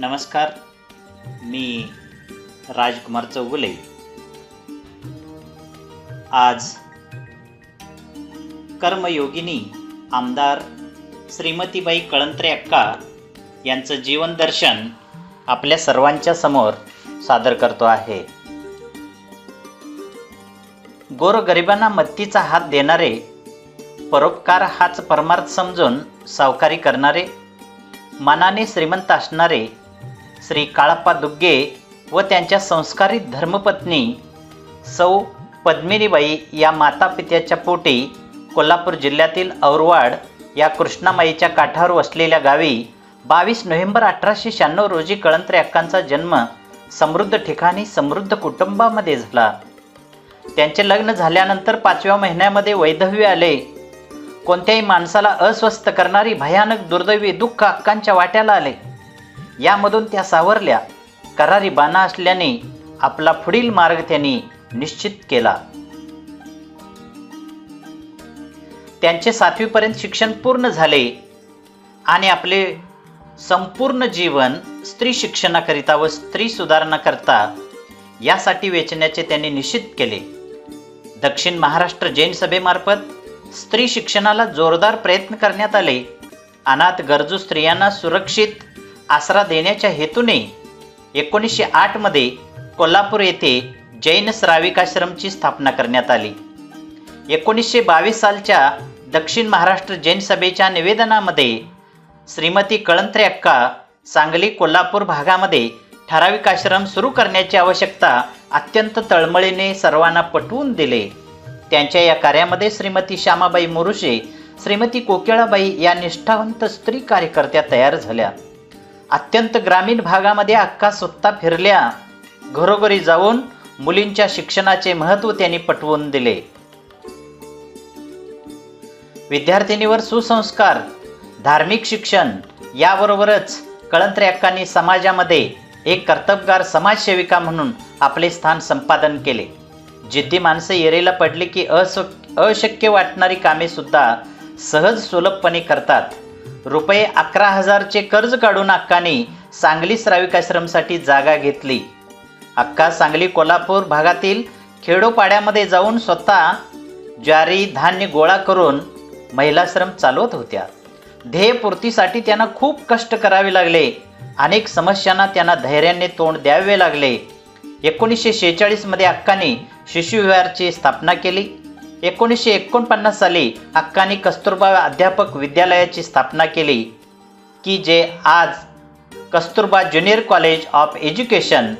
नमस्कार मी राजकुमार चौगुले. आज कर्मयोगिनी आमदार श्रीमतीबाई कळंत्रे अक्का यांचं जीवनदर्शन आपल्या सर्वांच्या समोर सादर करतो आहे. गोरगरिबांना मत्तीचा हात देणारे परोपकार हाच परमार्थ समजून सावकारी करणारे मनाने श्रीमंत असणारे श्री काळप्पा दुग्गे व त्यांच्या संस्कारित धर्मपत्नी सौ पद्मिनीबाई या मातापित्याच्या पोटी कोल्हापूर जिल्ह्यातील औरवाड या कृष्णामाईच्या काठावर वसलेल्या गावी बावीस नोव्हेंबर अठराशे शहाण्णव रोजी कळंत्रे अक्कांचा जन्म समृद्ध ठिकाणी समृद्ध कुटुंबामध्ये झाला. त्यांचे लग्न झाल्यानंतर पाचव्या महिन्यामध्ये वैधव्य आले. कोणत्याही माणसाला अस्वस्थ करणारी भयानक दुर्दैवी दुःख अक्कांच्या वाट्याला आले. यामधून त्या सावरल्या. करारी बाणा असल्याने आपला पुढील मार्ग त्यांनी निश्चित केला. त्यांचे सातवीपर्यंत शिक्षण पूर्ण झाले आणि आपले संपूर्ण जीवन स्त्री शिक्षणाकरिता व स्त्री सुधारणाकरता यासाठी वेचण्याचे त्यांनी निश्चित केले. दक्षिण महाराष्ट्र जैन सभेमार्फत स्त्री शिक्षणाला जोरदार प्रयत्न करण्यात आले. अनाथ गरजू स्त्रियांना सुरक्षित आसरा देण्याच्या हेतूने एकोणीसशे आठमध्ये कोल्हापूर येथे जैन श्राविकाश्रमची स्थापना करण्यात आली. एकोणीसशे बावीस सालच्या दक्षिण महाराष्ट्र जैन सभेच्या निवेदनामध्ये श्रीमती कळंत्रे अक्का सांगली कोल्हापूर भागामध्ये ठराविक आश्रम सुरू करण्याची आवश्यकता अत्यंत तळमळीने सर्वांना पटवून दिले. त्यांच्या या कार्यामध्ये श्रीमती श्यामाबाई मुरुशे श्रीमती कोकिळाबाई या निष्ठावंत स्त्री कार्यकर्त्या तयार झाल्या. अत्यंत ग्रामीण भागामध्ये अक्का स्वतः फिरल्या. घरोघरी जाऊन मुलींच्या शिक्षणाचे महत्त्व त्यांनी पटवून दिले. विद्यार्थिनीवर सुसंस्कार धार्मिक शिक्षण याबरोबरच कळंत्रे अक्कांनी समाजामध्ये एक कर्तबगार समाजसेविका म्हणून आपले स्थान संपादन केले. जिद्दी माणसं येरेला पडली की अस अशक्य वाटणारी कामेसुद्धा सहज सुलभपणे करतात. रुपये अकरा हजारचे कर्ज काढून अक्काने सांगली श्राविक आश्रमसाठी जागा घेतली. अक्का सांगली कोल्हापूर भागातील खेडोपाड्यामध्ये जाऊन स्वतः ज्वारी धान्य गोळा करून महिलाश्रम चालवत होत्या. ध्येयपूर्तीसाठी त्यांना खूप कष्ट करावे लागले. अनेक समस्यांना त्यांना धैर्याने तोंड द्यावे लागले. एकोणीसशे शेहेचाळीसमध्ये अक्काने शिशुविहारची स्थापना केली. एकोणीसशे एकोणपन्नास साली हक्कानी कस्तुरबा अध्यापक विद्यालयाची स्थापना केली की जे आज Kasturba junior college of education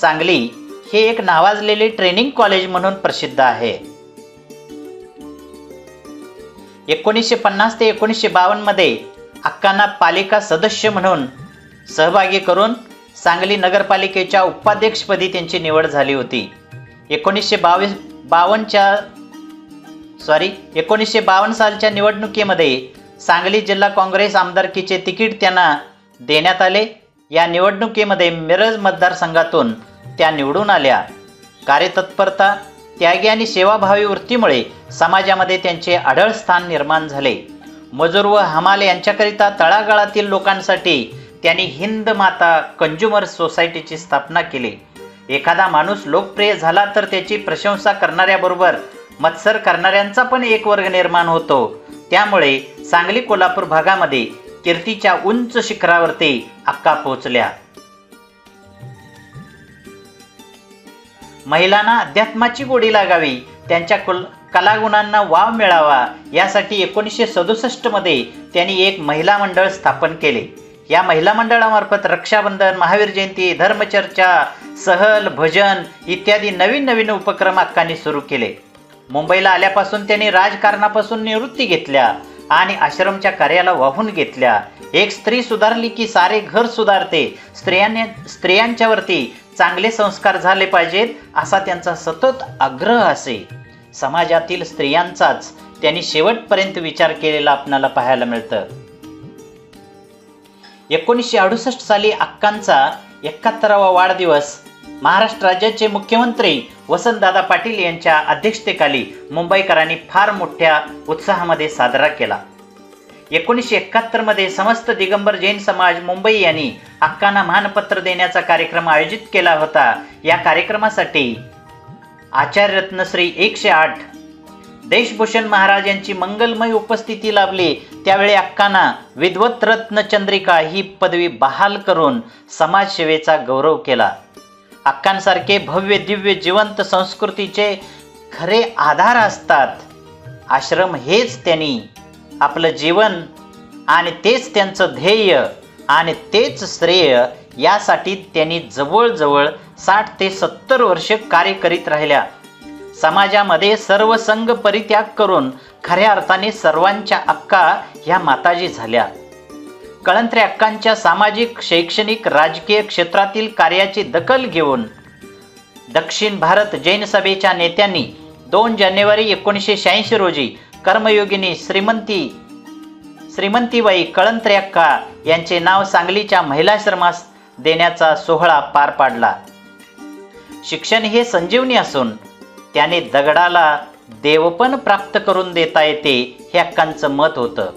Sangli हे एक नावाजलेले ट्रेनिंग कॉलेज म्हणून प्रसिद्ध आहे. एकोणीसशे पन्नास ते एकोणीसशे बावन्नमध्ये अक्कांना पालिका सदस्य म्हणून सहभागी करून सांगली नगरपालिकेच्या उपाध्यक्षपदी त्यांची निवड झाली होती. एकोणीसशे बावीस बावन्नच्या सॉरी एकोणीसशे बावन्न सालच्या निवडणुकीमध्ये सांगली जिल्हा काँग्रेस आमदारकीचे तिकीट त्यांना देण्यात आले. या निवडणुकीमध्ये मिरज मतदारसंघातून त्या निवडून आल्या. कार्यतत्परता त्यागी आणि सेवाभावी वृत्तीमुळे समाजामध्ये त्यांचे आढळ स्थान निर्माण झाले. मजूर व हमाल यांच्याकरिता तळागाळातील लोकांसाठी त्यांनी हिंद माता कंज्युमर सोसायटीची स्थापना केली. एखादा माणूस लोकप्रिय झाला तर त्याची प्रशंसा करणाऱ्याबरोबर मत्सर करणाऱ्यांचा पण एक वर्ग निर्माण होतो. त्यामुळे सांगली कोल्हापूर भागामध्ये कीर्तीच्या उंच शिखरावरती अक्का पोचल्या महिलांना अध्यात्माची गोडी लागावी त्यांच्या कुल कलागुणांना वाव मिळावा यासाठी एकोणीसशे सदुसष्टमध्ये त्यांनी एक महिला मंडळ स्थापन केले. या महिला मंडळामार्फत रक्षाबंधन महावीर जयंती धर्मचर्चा सहल भजन इत्यादी नवीन नवीन उपक्रम अक्कांनी सुरू केले. मुंबईला आल्यापासून त्यांनी राजकारणापासून निवृत्ती घेतल्या आणि आश्रमच्या कार्याला वाहून घेतल्या. एक स्त्री सुधारली की सारे घर सुधारते. स्त्रियांनी स्त्रियांच्यावरती चांगले संस्कार झाले पाहिजेत असा त्यांचा सतत आग्रह असे. समाजातील स्त्रियांचाच त्यांनी शेवटपर्यंत विचार केलेला आपणाला पाहायला मिळतं. एकोणीसशे अडुसष्ट साली अक्कांचा एकाहत्तरावा वाढदिवस महाराष्ट्र राज्याचे मुख्यमंत्री वसंतदादा पाटील यांच्या अध्यक्षतेखाली मुंबईकरांनी फार मोठ्या उत्साहामध्ये साजरा केला. एकोणीसशे एकाहत्तरमध्ये समस्त दिगंबर जैन समाज मुंबई यांनी हक्कांना मानपत्र देण्याचा कार्यक्रम आयोजित केला होता. या कार्यक्रमासाठी आचार्य रत्नश्री एकशे आठ देशभूषण महाराज यांची मंगलमय उपस्थिती लाभली. त्यावेळी अक्कांना विद्वत रत्न चंद्रिका ही पदवी बहाल करून समाजसेवेचा गौरव केला. अक्कांसारखे भव्य दिव्य जिवंत संस्कृतीचे खरे आधार असतात. आश्रम हेच त्यांनी आपलं जीवन आणि तेच त्यांचं ध्येय आणि तेच श्रेय यासाठी त्यांनी जवळजवळ साठ ते सत्तर वर्ष कार्य करीत राहिल्या. समाजामध्ये सर्व संघ परित्याग करून खऱ्या अर्थाने सर्वांच्या अक्का ह्या माताजी झाल्या. कळंत्रे अक्कांच्या सामाजिक शैक्षणिक राजकीय क्षेत्रातील कार्याची दखल घेऊन दक्षिण भारत जैन सभेच्या नेत्यांनी दोन जानेवारी एकोणीसशे शहाऐंशी रोजी कर्मयोगिनी श्रीमंती श्रीमंतीबाई कळंत्रे अक्का यांचे नाव सांगलीच्या महिलाश्रमास देण्याचा सोहळा पार पाडला. शिक्षण हे संजीवनी असून त्याने दगडाला देवपण प्राप्त करून देता येते हे अक्कांचं मत होतं.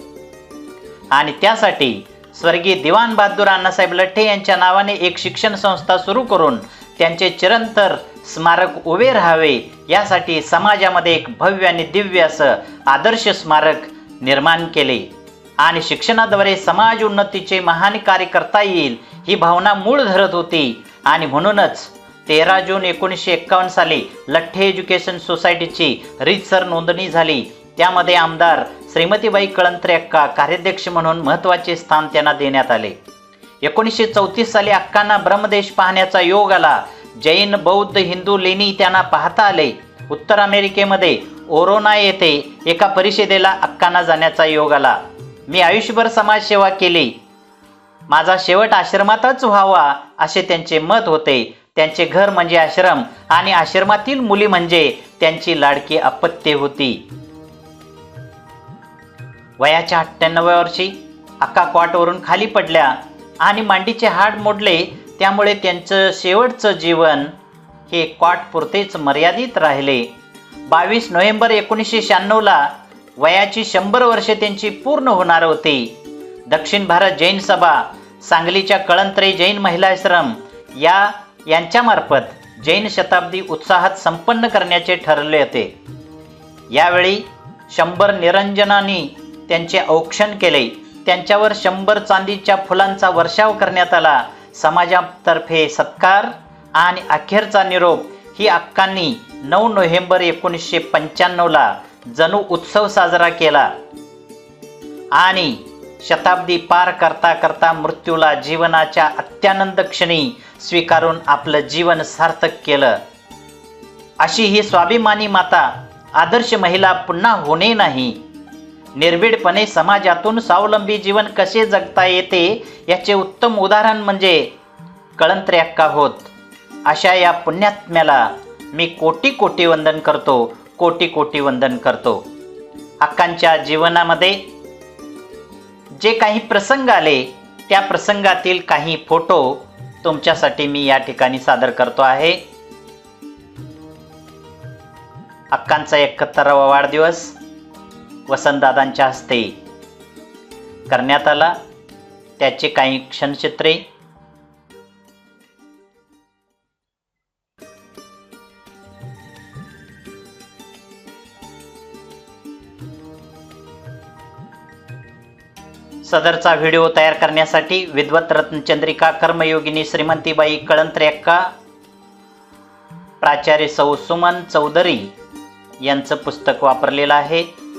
आणि त्यासाठी स्वर्गीय दिवाण बहादूर अण्णासाहेब लठ्ठे यांच्या नावाने एक शिक्षण संस्था सुरू करून त्यांचे चिरंतर स्मारक उभे राहावे यासाठी समाजामध्ये एक भव्य आणि दिव्य असं आदर्श स्मारक निर्माण केले. आणि शिक्षणाद्वारे समाज उन्नतीचे महान कार्य करता येईल ही भावना मूळ धरत होती. आणि म्हणूनच तेरा जून एकोणीसशे एक्कावन्न साली लठ्ठे एज्युकेशन सोसायटीची रीतसर नोंदणी झाली. त्यामध्ये आमदार श्रीमतीबाई कळंत्रे अक्का कार्याध्यक्ष म्हणून महत्त्वाचे स्थान त्यांना देण्यात आले. एकोणीसशे चौतीस साली अक्कांना ब्रह्मदेश पाहण्याचा योग आला. जैन बौद्ध हिंदू लेणी त्यांना पाहता आले. उत्तर अमेरिकेमध्ये ओरोना येथे एका परिषदेला अक्कांना जाण्याचा योग आला. मी आयुष्यभर समाजसेवा केली. माझा शेवट आश्रमातच व्हावा असे त्यांचे मत होते. त्यांचे घर म्हणजे आश्रम आणि आश्रमातील मुली म्हणजे त्यांची लाडकी अपत्ये होती. वयाच्या अठ्ठ्याण्णव्या वर्षी अक्का क्वाटवरून खाली पडल्या आणि मांडीचे हाड मोडले. त्यामुळे त्यांचं शेवटचं जीवन हे क्वाटपुरतेच मर्यादित राहिले. बावीस नोव्हेंबर एकोणीसशे शहाण्णवला वयाची शंभर वर्षे त्यांची पूर्ण होणार होती. दक्षिण भारत जैन सभा सांगलीच्या कळंत्रे जैन महिलाश्रम या यांच्यामार्फत जैन शताब्दी उत्साहात संपन्न करण्याचे ठरले होते. यावेळी शंभर निरंजनांनी त्यांचे औक्षण केले. त्यांच्यावर शंभर चांदीच्या फुलांचा वर्षाव करण्यात आला. समाजातर्फे सत्कार आणि अखेरचा निरोप ही अक्कांनी नऊ नोव्हेंबर एकोणीसशे पंच्याण्णवला जणू उत्सव साजरा केला. आणि शताब्दी पार करता करता मृत्यूला जीवनाच्या अत्यानंद क्षणी स्वीकारून आपलं जीवन सार्थक केलं. अशी ही स्वाभिमानी माता आदर्श महिला पुन्हा होणे नाही. निर्भीडपणे समाजातून स्वावलंबी जीवन कसे जगता येते याचे उत्तम उदाहरण म्हणजे कळंत्रे अक्का होत. अशा या पुण्यात्म्याला मी कोटी कोटी वंदन करतो कोटी कोटी वंदन करतो. अक्कांच्या जीवनामध्ये जे काही प्रसंग आले त्या प्रसंगातील काही फोटो तुमच्यासाठी मी या ठिकाणी सादर करतो आहे. अक्कांचा एकाहत्तरावा वाढदिवस वसंतदादांच्या हस्ते. करण्यात आला त्याचे काही क्षणचित्रे. सदरचा व्हिडिओ तयार करण्यासाठी विद्वत रत्नचंद्रिका कर्मयोगिनी श्रीमंतीबाई कळंत्र्यक्का प्राचार्य सौ सुमन चौधरी यांचं पुस्तक वापरलेलं आहे.